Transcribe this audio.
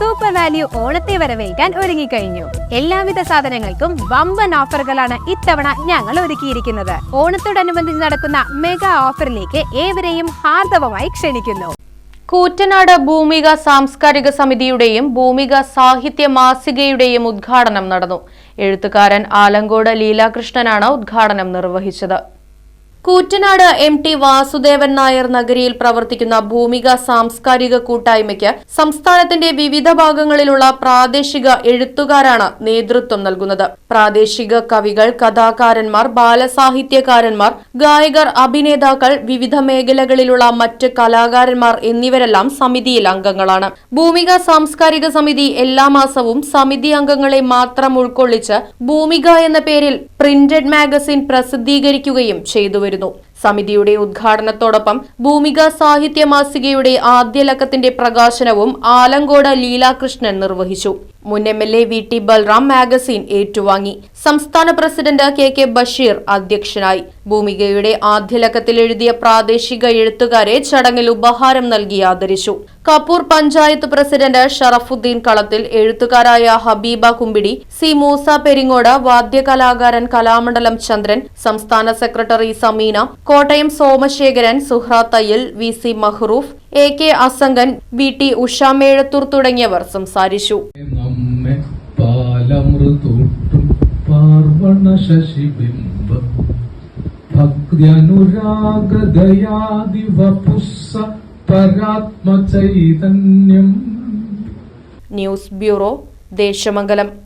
Super value ഓണത്തെ വരവേൽക്കാൻ ഒരുങ്ങിക്കഴിഞ്ഞു. എല്ലാവിധ സാധനങ്ങൾക്കും വമ്പൻ ഓഫറുകളാണ് ഇത്തവണ ഞങ്ങൾ ഒരുക്കിയിരിക്കുന്നത്. ഓണത്തോടനുബന്ധിച്ച് നടക്കുന്ന മെഗാ ഓഫറിലേക്ക് ഏവരെയും ഹാർദവമായി ക്ഷണിക്കുന്നു. കൂറ്റനാട് ഭൂമിക സാംസ്കാരിക സമിതിയുടെയും ഭൂമിക സാഹിത്യ മാസികയുടെയും ഉദ്ഘാടനം നടന്നു. എഴുത്തുകാരൻ ആലങ്കോട് ലീലാകൃഷ്ണനാണ് ഉദ്ഘാടനം നിർവഹിച്ചത്. കൂറ്റനാട് എം ടി വാസുദേവൻ നായർ നഗരിയിൽ പ്രവർത്തിക്കുന്ന ഭൂമിക സാംസ്കാരിക കൂട്ടായ്മയ്ക്ക് സംസ്ഥാനത്തിന്റെ വിവിധ ഭാഗങ്ങളിലുള്ള പ്രാദേശിക എഴുത്തുകാരാണ് നേതൃത്വം നൽകുന്നത്. പ്രാദേശിക കവികൾ കഥാകാരന്മാർ ബാലസാഹിത്യകാരന്മാർ ഗായകർ അഭിനേതാക്കൾ വിവിധ മേഖലകളിലുള്ള മറ്റ് കലാകാരന്മാർ എന്നിവരെല്ലാം സമിതിയിൽ അംഗങ്ങളാണ്. ഭൂമിക സാംസ്കാരിക സമിതി എല്ലാ മാസവും സമിതി അംഗങ്ങളെ മാത്രം ഉൾക്കൊള്ളിച്ച് ഭൂമിക എന്ന പേരിൽ പ്രിന്റഡ് മാഗസിൻ പ്രസിദ്ധീകരിക്കുകയും ചെയ്തുവരുന്നു. れど。സമിതിയുടെ ഉദ്ഘാടനത്തോടൊപ്പം ഭൂമിക സാഹിത്യ മാസികയുടെ ആദ്യ ലക്കത്തിന്റെ പ്രകാശനവും ആലങ്കോട് ലീലാകൃഷ്ണൻ നിർവഹിച്ചു. മുൻ M L A V T Balram magazine ഏറ്റുവാങ്ങി. സംസ്ഥാന പ്രസിഡന്റ് കെ കെ ബഷീർ അധ്യക്ഷനായി. ഭൂമികയുടെ ആദ്യ ലക്കത്തിൽ എഴുതിയ പ്രാദേശിക എഴുത്തുകാരെ ചടങ്ങിൽ ഉപഹാരം നൽകി ആദരിച്ചു. കപ്പൂർ പഞ്ചായത്ത് പ്രസിഡന്റ് ഷറഫുദ്ദീൻ കളത്തിൽ എഴുത്തുകാരായ ഹബീബ കുമ്പിടി സി മൂസ പെരിങ്ങോട് വാദ്യകലാകാരൻ കലാമണ്ഡലം ചന്ദ്രൻ സംസ്ഥാന സെക്രട്ടറി സമീന കോട്ടയം സോമശേഖരൻ സുഹ്ര തയ്യൽ V C Mahroof A K Asangan V T Usha Mezhathur തുടങ്ങിയവർ സംസാരിച്ചു. പരാത്മചൈതന്യം. News bureau Desamangalam.